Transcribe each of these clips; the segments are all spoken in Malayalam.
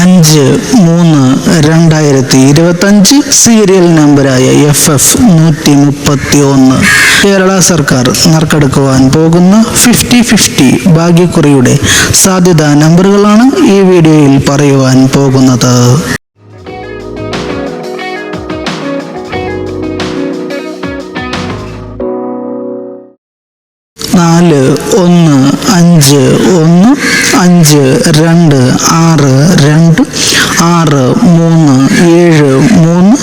അഞ്ച് മൂന്ന് രണ്ടായിരത്തി ഇരുപത്തഞ്ച് സീരിയൽ നമ്പരായ എഫ് എഫ് നൂറ്റി മുപ്പത്തി ഒന്ന് കേരള സർക്കാർ നറുക്കെടുക്കുവാൻ പോകുന്ന ഫിഫ്റ്റി ഫിഫ്റ്റി ഭാഗ്യക്കുറിയുടെ സാധ്യതാ നമ്പറുകളാണ് ഈ വീഡിയോയിൽ പറയുവാൻ പോകുന്നത്. നാല് ഒന്ന് അഞ്ച് ഒന്ന് അഞ്ച് രണ്ട് ആറ് രണ്ട് ആറ് മൂന്ന് ഏഴ് മൂന്ന്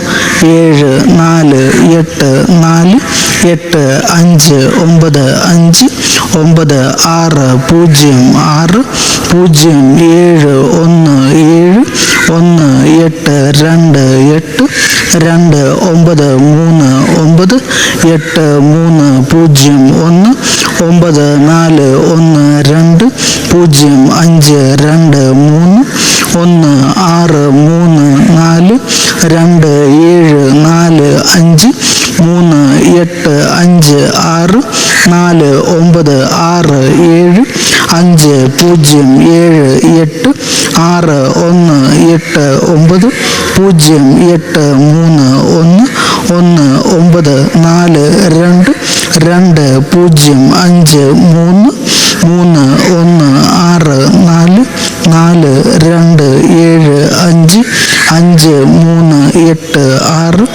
ഏഴ് നാല് എട്ട് നാല് എട്ട് അഞ്ച് ഒമ്പത് അഞ്ച് ഒമ്പത് ആറ് പൂജ്യം ആറ് പൂജ്യം ഏഴ് ഒന്ന് ഏഴ് ഒന്ന് എട്ട് രണ്ട് എട്ട് രണ്ട് ഒമ്പത് മൂന്ന് ഒമ്പത് എട്ട് മൂന്ന് പൂജ്യം ഒന്ന് ഒമ്പത് നാല് ഒന്ന് രണ്ട് പൂജ്യം അഞ്ച് രണ്ട് മൂന്ന് ഒന്ന് ആറ് മൂന്ന് നാല് രണ്ട് ഏഴ് നാല് അഞ്ച് മൂന്ന് എട്ട് അഞ്ച് ആറ് നാല് ഒമ്പത് ആറ് ഏഴ് അഞ്ച് പൂജ്യം ഏഴ് എട്ട് ആറ് ഒന്ന് എട്ട് ഒമ്പത് പൂജ്യം എട്ട് മൂന്ന് ഒന്ന് ഒന്ന് ഒമ്പത് നാല് രണ്ട് രണ്ട് പൂജ്യം അഞ്ച് മൂന്ന് മൂന്ന് ഒന്ന് ആറ് നാല് നാല് രണ്ട് ഏഴ് അഞ്ച് അഞ്ച് മൂന്ന് എട്ട് ആറ്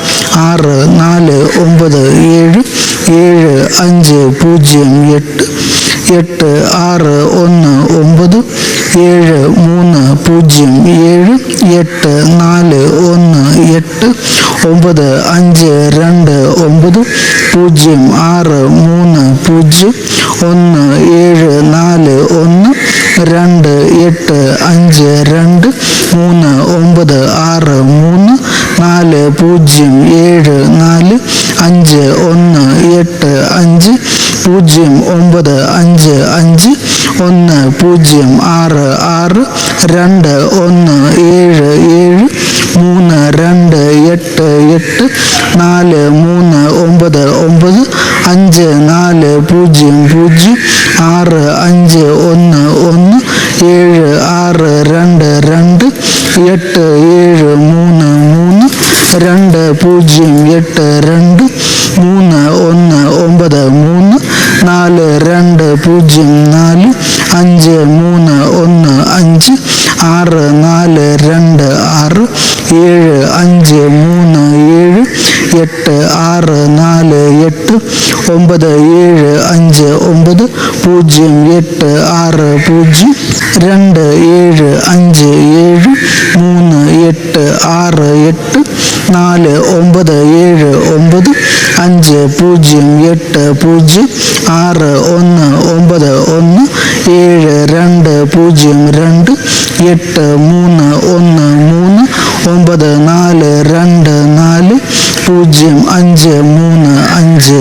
ആറ് നാല് ഒമ്പത് ഏഴ് ഏഴ് അഞ്ച് പൂജ്യം എട്ട് എട്ട് ആറ് ഒന്ന് ഒമ്പത് ഏഴ് മൂന്ന് പൂജ്യം ഏഴ് എട്ട് നാല് ഒന്ന് എട്ട് ഒമ്പത് അഞ്ച് രണ്ട് ഒമ്പത് പൂജ്യം ആറ് മൂന്ന് പൂജ്യം ഒന്ന് ഏഴ് നാല് ഒന്ന് രണ്ട് എട്ട് അഞ്ച് രണ്ട് പൂജ്യം ഏഴ് നാല് അഞ്ച് ഒന്ന് എട്ട് അഞ്ച് പൂജ്യം ഒമ്പത് അഞ്ച് അഞ്ച് ഒന്ന് പൂജ്യം ആറ് ആറ് രണ്ട് ഒന്ന് ഏഴ് ഏഴ് മൂന്ന് രണ്ട് എട്ട് എട്ട് നാല് മൂന്ന് ഒമ്പത് ഒമ്പത് അഞ്ച് നാല് പൂജ്യം പൂജ്യം ആറ് അഞ്ച് ഒന്ന് ഒന്ന് ഏഴ് ആറ് രണ്ട് രണ്ട് എട്ട് ഏഴ് മൂന്ന് രണ്ട് പൂജ്യം എട്ട് രണ്ട് മൂന്ന് ഒന്ന് ഒമ്പത് മൂന്ന് നാല് രണ്ട് പൂജ്യം നാല് അഞ്ച് മൂന്ന് ഒന്ന് അഞ്ച് ആറ് നാല് രണ്ട് ആറ് ഏഴ് അഞ്ച് മൂന്ന് ഏഴ് എട്ട് ആറ് നാല് എട്ട് ഒമ്പത് ഏഴ് അഞ്ച് ഒമ്പത് പൂജ്യം എട്ട് ആറ് പൂജ്യം രണ്ട് ഏഴ് അഞ്ച് ഏഴ് മൂന്ന് എട്ട് ആറ് എട്ട് നാല് ഒമ്പത് ഏഴ് ഒമ്പത് അഞ്ച് പൂജ്യം എട്ട് പൂജ്യം ആറ് ഒന്ന് ഒമ്പത് ഒന്ന് ഏഴ് രണ്ട് പൂജ്യം രണ്ട് എട്ട് മൂന്ന് ഒന്ന് മൂന്ന് ഒമ്പത് നാല് രണ്ട് നാല് പൂജ്യം അഞ്ച് മൂന്ന് അഞ്ച്.